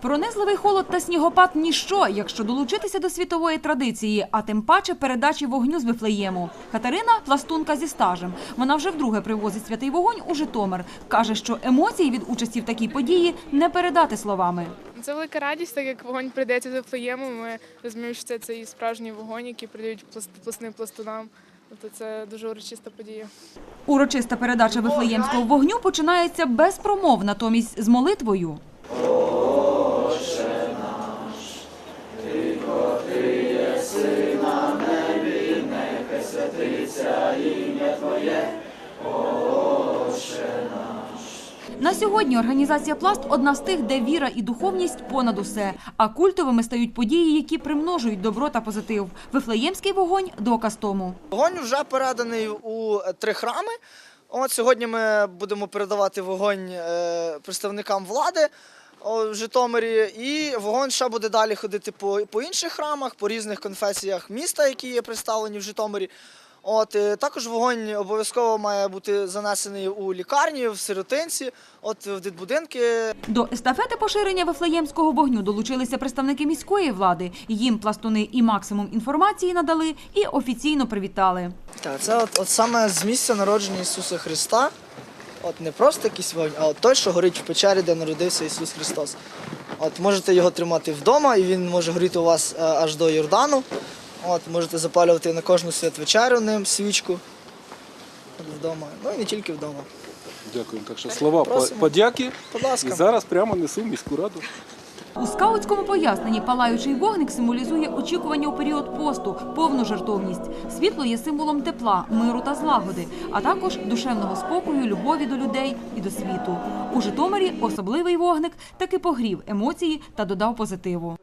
Пронизливий холод та снігопад – ніщо, якщо долучитися до світової традиції, а тим паче передачі вогню з Вифлеєму. Катерина – пластунка зі стажем. Вона вже вдруге привозить святий вогонь у Житомир. Каже, що емоції від участі в такій події не передати словами. Це велика радість, так як вогонь прийдеться з Вифлеєму. Ми розуміємо, що це цей справжній вогонь, який придають пласт- пласним пластунам. Тобто це дуже урочиста подія. Урочиста передача вифлеємського вогню починається без промов, натомість з молитвою. На сьогодні організація Пласт одна з тих, де віра і духовність понад усе. А культовими стають події, які примножують добро та позитив. Вифлеємський вогонь доказ тому. Вогонь вже переданий у три храми. От сьогодні ми будемо передавати вогонь е, представникам влади в Житомирі, і вогонь ще буде далі ходити по, по інших храмах, по різних конфесіях міста, які є представлені в Житомирі. От е, також вогонь обов'язково має бути занесений у лікарні, в сиротинці, от в дитбудинки. До естафети поширення вифлеємського вогню долучилися представники міської влади. Їм пластуни і максимум інформації надали, і офіційно привітали. Так, це от, от саме з місця народження Ісуса Христа. От не просто якийсь вогонь, а от той, що горить в печері, де народився Ісус Христос. От можете його тримати вдома, і він може горіти у вас е, аж до Йордану. От можете запалювати на кожну святвечерю ним свічку. Вдома. Ну і не тільки вдома. Дякую. Так що слова Просимо. подяки. Будь ласка. І зараз прямо несу в міську раду. У скаутському поясненні палаючий вогник символізує очікування у період посту, повну жертовність. Світло є символом тепла, миру та злагоди, а також душевного спокою, любові до людей і до світу. У Житомирі особливий вогник таки погрів емоції та додав позитиву.